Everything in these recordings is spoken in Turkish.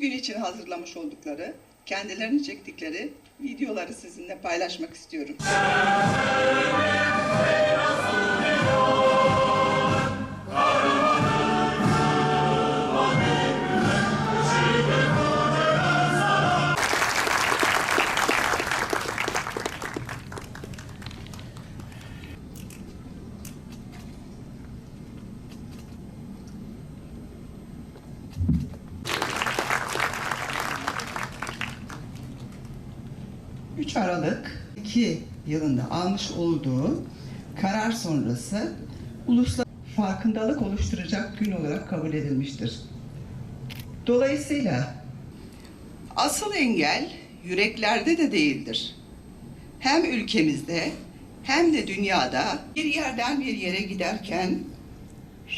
bugün için hazırlamış oldukları, kendilerini çektikleri videoları sizinle paylaşmak istiyorum. ...3 Aralık 2 yılında almış olduğu karar sonrası uluslararası farkındalık oluşturacak gün olarak kabul edilmiştir. Dolayısıyla asıl engel yüreklerde de değildir. Hem ülkemizde hem de dünyada bir yerden bir yere giderken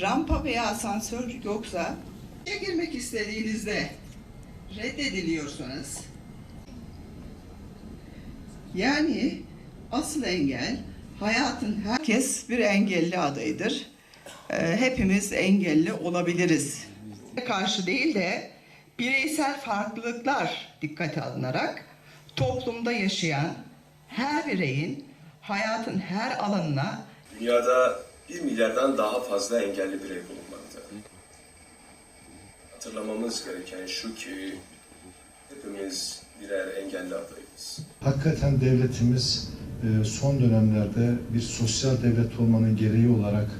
rampa veya asansör yoksa girmek istediğinizde reddediliyorsanız yani asıl engel hayatın herkes bir engelli adayıdır. Ee, Hepimiz engelli olabiliriz. Karşı değil de bireysel farklılıklar dikkate alınarak toplumda yaşayan her bireyin hayatın her alanına Dünyada 1 milyardan daha fazla engelli birey bulunmakta. Hatırlamamız gereken şu ki hepimiz birer engelli adayız. Hakikaten devletimiz e, son dönemlerde bir sosyal devlet olmanın gereği olarak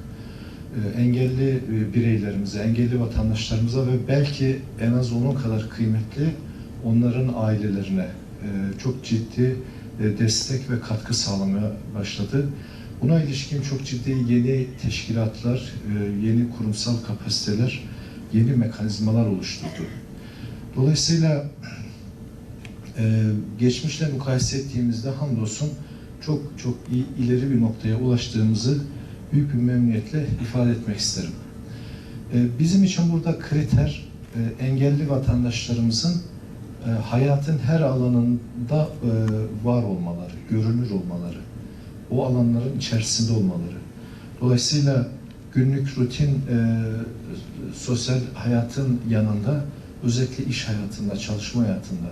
e, engelli e, bireylerimize, engelli vatandaşlarımıza ve belki en az onun kadar kıymetli onların ailelerine çok ciddi destek ve katkı sağlamaya başladı. Buna ilişkin çok ciddi yeni teşkilatlar, yeni kurumsal kapasiteler, yeni mekanizmalar oluşturdu. Dolayısıyla ee, geçmişle mukayese ettiğimizde hamdolsun çok çok iyi, ileri bir noktaya ulaştığımızı büyük bir memnuniyetle ifade etmek isterim. Ee, bizim için burada kriter e, engelli vatandaşlarımızın e, hayatın her alanında e, var olmaları, görünür olmaları, o alanların içerisinde olmaları. Dolayısıyla günlük rutin e, sosyal hayatın yanında özellikle iş hayatında, çalışma hayatında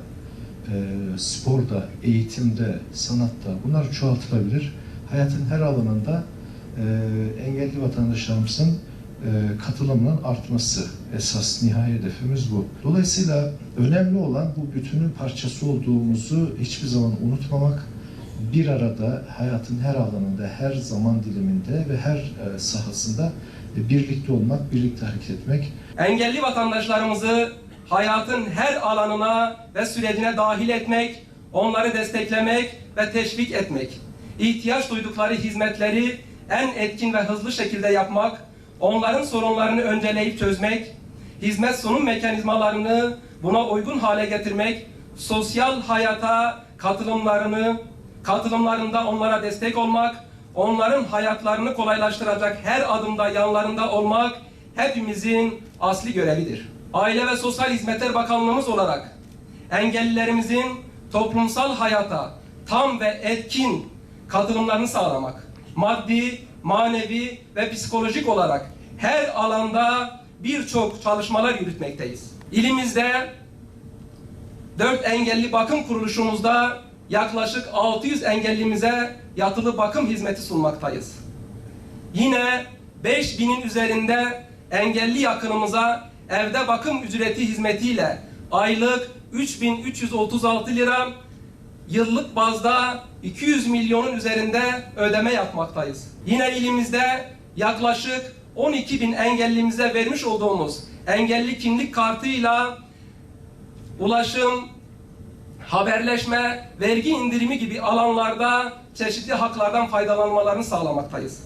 e, sporda, eğitimde, sanatta bunlar çoğaltılabilir. Hayatın her alanında e, engelli vatandaşlarımızın e, katılımının artması esas nihai hedefimiz bu. Dolayısıyla önemli olan bu bütünün parçası olduğumuzu hiçbir zaman unutmamak, bir arada hayatın her alanında, her zaman diliminde ve her e, sahasında e, birlikte olmak, birlikte hareket etmek engelli vatandaşlarımızı hayatın her alanına ve sürecine dahil etmek, onları desteklemek ve teşvik etmek, ihtiyaç duydukları hizmetleri en etkin ve hızlı şekilde yapmak, onların sorunlarını önceleyip çözmek, hizmet sunum mekanizmalarını buna uygun hale getirmek, sosyal hayata katılımlarını, katılımlarında onlara destek olmak, onların hayatlarını kolaylaştıracak her adımda yanlarında olmak hepimizin asli görevidir. Aile ve Sosyal Hizmetler Bakanlığımız olarak engellilerimizin toplumsal hayata tam ve etkin katılımlarını sağlamak, maddi, manevi ve psikolojik olarak her alanda birçok çalışmalar yürütmekteyiz. İlimizde 4 engelli bakım kuruluşumuzda yaklaşık 600 engellimize yatılı bakım hizmeti sunmaktayız. Yine 5000'in üzerinde engelli yakınımıza evde bakım ücreti hizmetiyle aylık 3336 lira, yıllık bazda 200 milyonun üzerinde ödeme yapmaktayız. Yine ilimizde yaklaşık 12 bin engellimize vermiş olduğumuz engelli kimlik kartıyla ulaşım, haberleşme, vergi indirimi gibi alanlarda çeşitli haklardan faydalanmalarını sağlamaktayız.